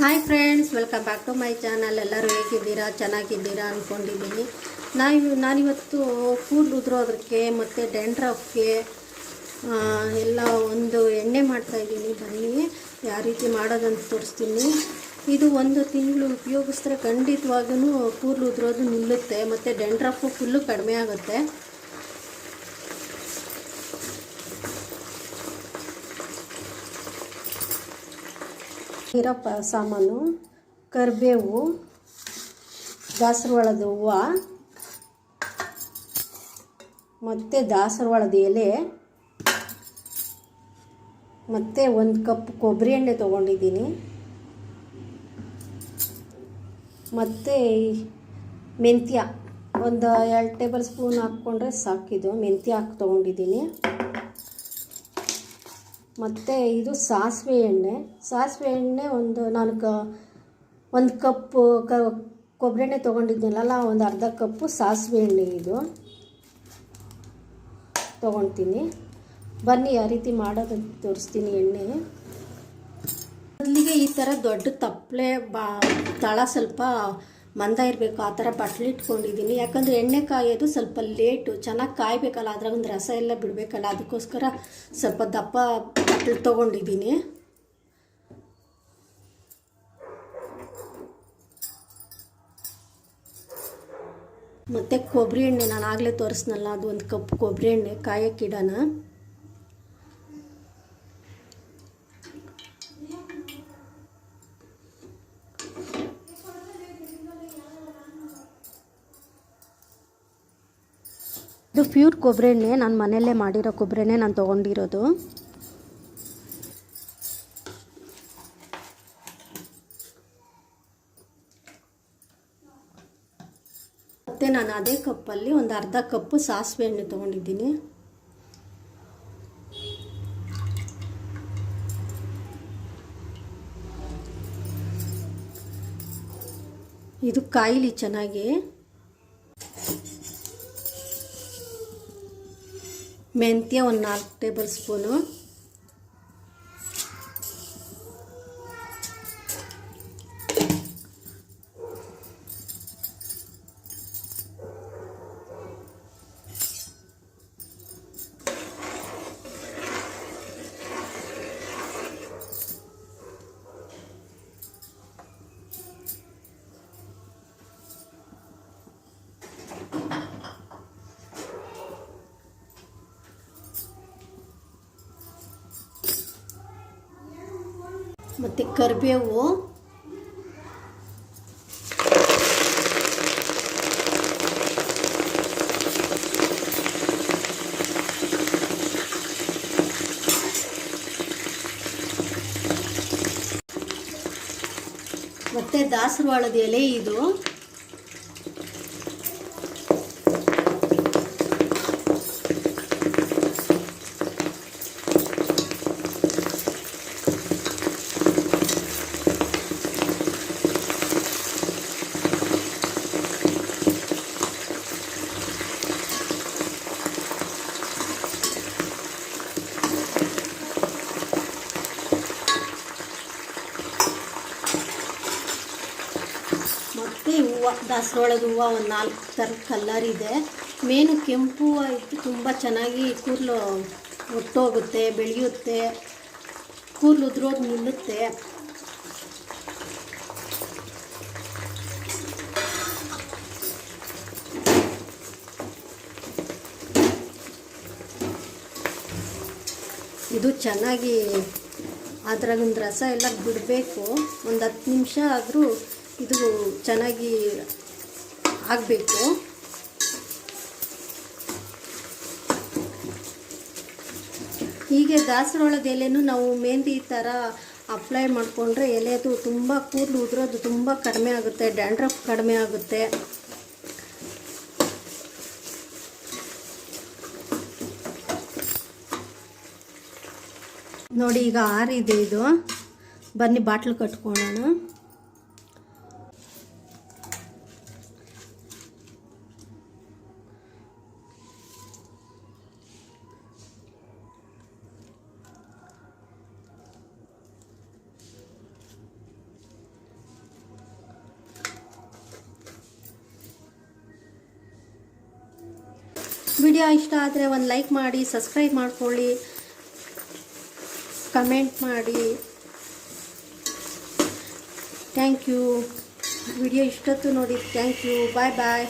Hi friends welcome back to my channel ಎಲ್ಲರೂ ಹೇಗಿದ್ದೀರಾ? ಚೆನ್ನಾಗಿದ್ದೀರಾ ಅಂದ್ಕೊಂಡಿದ್ದೀನಿ ನಾವು ನಾನಿವತ್ತು ಕೂದಲು ಉದುರೋದಕ್ಕೆ ಮತ್ತು ಡೆಂಡ್ರಫ್ಗೆ ಎಲ್ಲ ಒಂದು ಎಣ್ಣೆ ಮಾಡ್ತಾಯಿದ್ದೀನಿ ಬನ್ನಿ, ಯಾವ ರೀತಿ ಮಾಡೋದಂತ ತೋರಿಸ್ತೀನಿ. ಇದು ಒಂದು ತಿಂಗಳು ಉಪಯೋಗಿಸಿದ್ರೆ ಖಂಡಿತವಾಗೂ ಕೂದಲು ಉದುರೋದು ನಿಲ್ಲುತ್ತೆ, ಮತ್ತು ಡೆಂಡ್ರಫು ಫುಲ್ಲು ಕಡಿಮೆ ಆಗುತ್ತೆ. ಇರೋ ಸಾಮಾನು, ಕರಿಬೇವು ದಾಸರವಾಳದ ಹೂವು, ಮತ್ತು ದಾಸರವಾಳದ ಎಲೆ, ಮತ್ತು ಒಂದು ಕಪ್ ಕೊಬ್ಬರಿ ಎಣ್ಣೆ ತೊಗೊಂಡಿದ್ದೀನಿ. ಮತ್ತು ಮೆಂತ್ಯ, ಒಂದು ಎರಡು ಟೇಬಲ್ ಸ್ಪೂನ್ ಹಾಕ್ಕೊಂಡ್ರೆ ಸಾಕಿದು ಮೆಂತ್ಯ ಹಾಕಿ ತೊಗೊಂಡಿದ್ದೀನಿ. ಮತ್ತು ಇದು ಸಾಸಿವೆ ಎಣ್ಣೆ. ಸಾಸಿವೆ ಎಣ್ಣೆ ಒಂದು ನಾನು ಕ, ಒಂದು ಕಪ್ಪು ಕ ಕೊಬ್ಬರಿ ಎಣ್ಣೆ ತೊಗೊಂಡಿದ್ದೀನಲ್ಲ ಒಂದು ಅರ್ಧ ಕಪ್ಪು ಸಾಸಿವೆ ಎಣ್ಣೆ ಇದು. ತೊಗೊಳ್ತೀನಿ ಬನ್ನಿ ಯಾವ ರೀತಿ ಮಾಡೋದು ತೋರಿಸ್ತೀನಿ ಎಣ್ಣೆ. ಮೊದಲಿಗೆ ಈ ಥರ ದೊಡ್ಡ ತಪ್ಪಲೆ ಬಾ, ತಳ ಸ್ವಲ್ಪ ಮಂದ ಇರಬೇಕು, ಆ ಥರ ಬಟ್ಲು ಇಟ್ಕೊಂಡಿದ್ದೀನಿ. ಯಾಕಂದರೆ ಎಣ್ಣೆ ಕಾಯೋದು ಸ್ವಲ್ಪ ಲೇಟು, ಚೆನ್ನಾಗಿ ಕಾಯಬೇಕಲ್ಲ, ಅದ್ರಾಗ ಒಂದು ರಸ ಎಲ್ಲ ಬಿಡಬೇಕಲ್ಲ, ಅದಕ್ಕೋಸ್ಕರ ಸ್ವಲ್ಪ ದಪ್ಪ ಬಟ್ಲು ತೊಗೊಂಡಿದ್ದೀನಿ. ಮತ್ತು ಕೊಬ್ಬರಿ ಎಣ್ಣೆ ನಾನು ಆಗಲೇ ತೋರಿಸ್ನಲ್ಲ, ಅದು ಒಂದು ಕಪ್ ಕೊಬ್ಬರಿ ಎಣ್ಣೆ ಕಾಯಕ್ಕಿಡೋಣ ಇದು ಪ್ಯೂರ್ ಕೊಬ್ಬರಿ ಎಣ್ಣೆ ನಾನು ಮನೆಯಲ್ಲೇ ಮಾಡಿರೋ ಕೊಬ್ಬರಿ ನಾನು ತೊಗೊಂಡಿರೋದು. ಮತ್ತು ನಾನು ಅದೇ ಕಪ್ಪಲ್ಲಿ ಒಂದು ಅರ್ಧ ಕಪ್ಪು ಸಾಸಿವೆ ಎಣ್ಣೆ ತೊಗೊಂಡಿದ್ದೀನಿ. ಇದು ಕಾಯಿಲಿ ಚೆನ್ನಾಗಿ ಮೆಂತ್ಯ ಒಂದು ನಾಲ್ಕು ಟೇಬಲ್ ಸ್ಪೂನು ಮತ್ತು ಕರಿಬೇವು. ಮತ್ತು ದಾಸರವಾಳದ ಎಲೆ ಇದು. ಮತ್ತು ಹೂವು ದಾಸರವಾಳದ ಹೂವು ಒಂದು ನಾಲ್ಕು ಥರದ ಕಲರ್ ಇದೆ. ಮೇನು ಕೆಂಪು ಹೂವು ಇಟ್ಟು ತುಂಬ ಚೆನ್ನಾಗಿ ಕೂದಲು ಒಟ್ಟೋಗುತ್ತೆ, ಬೆಳೆಯುತ್ತೆ. ಕೂದಲು ಉದ್ರೋದು ನಿಲ್ಲುತ್ತೆ ಇದು ಚೆನ್ನಾಗಿ ಅದ್ರಾಗೊಂದು ರಸ ಎಲ್ಲ ಬಿಡಬೇಕು. ಒಂದು ಹತ್ತು ನಿಮಿಷ ಆದರೂ ಇದು ಚೆನ್ನಾಗಿ ಆಗಬೇಕು. ಹೀಗೆ ದಾಸರೊಳದ ಎಲೆನೂ ನಾವು ಮೆಹಂದಿ ಥರ ಅಪ್ಲೈ ಮಾಡಿಕೊಂಡ್ರೆ ಎಲೆದು ತುಂಬ ಕೂದಲು ಉದುರೋದು ತುಂಬ ಕಡಿಮೆ ಆಗುತ್ತೆ ಡ್ಯಾಂಡ್ರಫ್ ಕಡಿಮೆ ಆಗುತ್ತೆ. ನೋಡಿ ಈಗ ಆರಿದೆ ಇದು. ಬನ್ನಿ ಬಾಟ್ಲು ಕಟ್ಕೊಳ್ಳೋಣ. ವಿಡಿಯೋ ಇಷ್ಟ ಆದರೆ ಒಂದು ಲೈಕ್ ಮಾಡಿ ಸಬ್ಸ್ಕ್ರೈಬ್ ಮಾಡ್ಕೊಳ್ಳಿ. ಕಮೆಂಟ್ ಮಾಡಿ. ಥ್ಯಾಂಕ್ ಯು ವಿಡಿಯೋ ಇಷ್ಟೊತ್ತು ನೋಡಿ. Thank you bye bye